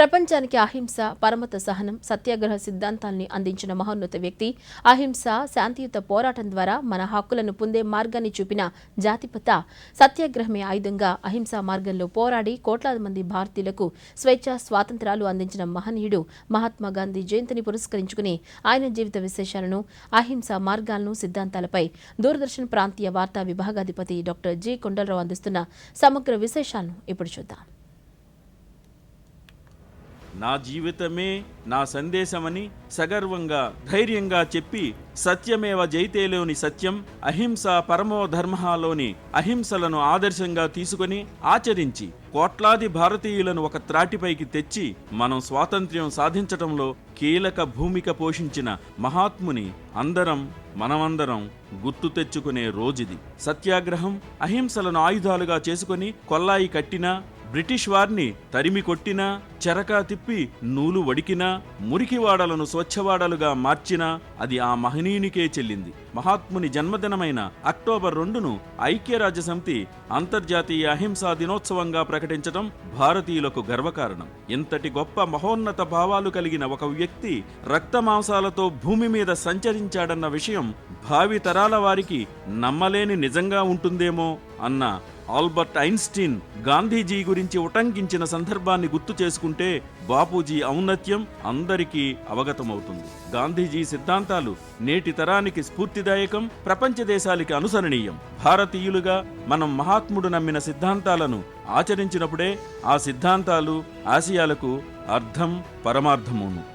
ప్రపంచానికి అహింస పరమత సహనం సత్యాగ్రహ సిద్ధాంతాల్ని అందించిన మహోన్నత వ్యక్తి అహింస శాంతియుత పోరాటం ద్వారా మన హక్కులను పొందే మార్గాన్ని చూపిన జాతిపత సత్యాగ్రహమే ఆయుధంగా అహింసా మార్గంలో పోరాడి కోట్లాది మంది భారతీయులకు స్వేచ్ఛ స్వాతంత్రాలు అందించిన మహనీయుడు మహాత్మా గాంధీ జయంతిని పురస్కరించుకుని ఆయన జీవిత విశేషాలను అహింసా మార్గాలను సిద్ధాంతాలపై దూరదర్శన్ ప్రాంతీయ వార్తా విభాగాధిపతి డాక్టర్ జి. కొండలరావు అందిస్తున్న సమగ్ర విశేషాలను ఇప్పుడు చూద్దాం. నా జీవితమే నా సందేశమని సగర్వంగా ధైర్యంగా చెప్పి సత్యమేవ జైతేలోని సత్యం అహింస పరమో ధర్మలోని అహింసలను ఆదర్శంగా తీసుకొని ఆచరించి కోట్లాది భారతీయులను ఒక త్రాటిపైకి తెచ్చి మనం స్వాతంత్ర్యం సాధించటంలో కీలక భూమిక పోషించిన మహాత్ముని అందరం మనమందరం గుర్తు తెచ్చుకునే రోజుది. సత్యాగ్రహం అహింసలను ఆయుధాలుగా చేసుకొని కొల్లాయి కట్టినా బ్రిటిష్ వారిని తరిమి కొట్టినా చెరకా తిప్పి నూలు వడికినా మురికివాడలను స్వచ్ఛవాడలుగా మార్చినా అది ఆ మహనీయునికే చెల్లింది. మహాత్ముని జన్మదినమైన అక్టోబర్ రెండును ఐక్యరాజ్య సమితి అంతర్జాతీయ అహింసా దినోత్సవంగా ప్రకటించడం భారతీయులకు గర్వకారణం. ఇంతటి గొప్ప మహోన్నత భావాలు కలిగిన ఒక వ్యక్తి రక్తమాంసాలతో భూమి మీద సంచరించాడన్న విషయం భావి తరాల వారికి నమ్మలేని నిజంగా ఉంటుందేమో? అన్న ఆల్బర్ట్ ఐన్స్టీన్ గాంధీజీ గురించి ఉటంకించిన సందర్భాన్ని గుర్తు చేసుకుంటే బాపూజీ ఔన్నత్యం అందరికీ అవగతమవుతుంది. గాంధీజీ సిద్ధాంతాలు నేటి తరానికి స్ఫూర్తిదాయకం ప్రపంచ దేశాలకి అనుసరణీయం. భారతీయులుగా మనం మహాత్ముడు నమ్మిన సిద్ధాంతాలను ఆచరించినప్పుడే ఆ సిద్ధాంతాలు ఆశయాలకు అర్థం పరమార్థమును